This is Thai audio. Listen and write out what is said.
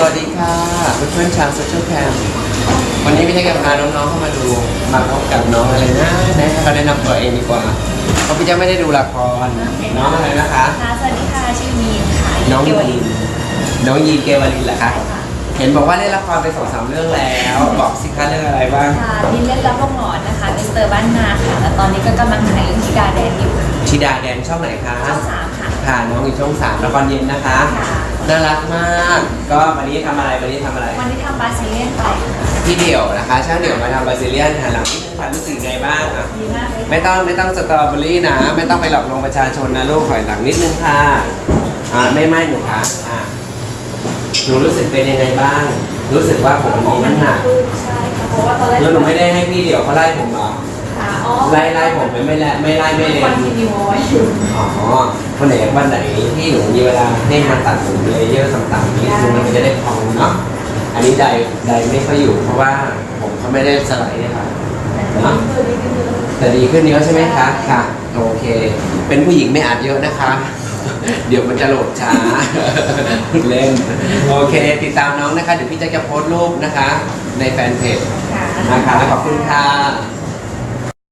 สวัสดีค่ะเพื่อนๆชาวโซเชียลแคมวันนี้พี่แจ๊คจะพาน้องๆเข้ามาดูมาพบกับน้องอะไรนะแนะให้เขาแนะนำตัวเองดีกว่าเพราะพี่แจ๊คไม่ได้ดูละครน้องอะไรนะคะ ค่ะสวัสดีค่ะชื่อมีนค่ะน้องเกยีวลินนน้องยีนเกวลินเหรอคะใช่ค่ะเห็นบอกว่าเล่นละครไปสองสามเรื่องแล้ว บอกสิคะเรื่องอะไรบ้างค่ะมินเล่นรับลงหงอนนะคะมิสเตอร์บ้านนาค่ะแล้วตอนนี้ก็กำลังถ่ายเรื่องธิดาแดนอยู่ค่ะธิดาแดนช่องไหนคะช่องสาม ค่ะค่ะน้องอยู่ช่องสามละครเย็นนะคะค่ะน่ารักมาก ก็วันนี้ทำอะไรวันนี้ทำอะไร วันที่ทำบาซิเลียนไปค่ะพี่เดี่ยวนะคะ ช่างเดี่ยวมาทำบาซิเลียนหันหลังที่ผ่านรู้สึกไงบ้างอะ ดีมากเลยไม่ต้องไม่ต้องสตรอเบอรี่นะ ไม่ต้องไปหลอกลวงประชาชนนะลูกถอยหลังนิดนึงค่ะ อ่าไม่ไม่หนูคะอ่าหนูรู้สึกเป็นยังไงบ้าง รู้สึกว่าผมมีน้ำหนักใช่ค่ะเพราะว่าตอนแรกแล้วหนูไม่ได้ให้พี่เดี่ยวเขาไล่ผมเหรอ ค่ะอ๋อไล่ไล่ผมไปไม่ไล่ไม่ไล่ไม่เลคอนนติเนียเอาไว้อยู่อ๋อวันไหนวันไหนที่หนูมีเวลาให้มาตัดผมเลเยอร์ต่างๆนี้คือมันจะได้พองเนาะอันนี้ใดใดไม่ค่อยอยู่ เพราะว่าผมเขาไม่ได้สไลด์นะครับเนาะแต่ดีขึ้นเยอะใช่ไหมคะค่ะโอเค เป็นผู้หญิงไม่อาจเยอะนะคะ เดี๋ยวมันจะโหลดช้าพูดเล่นโอเค ติดตามน้องนะคะ เดี๋ยวพี่แจะจะโพสต์รูปนะคะ ในแฟนเพจค่ะนะคะขอบคุณค่ะ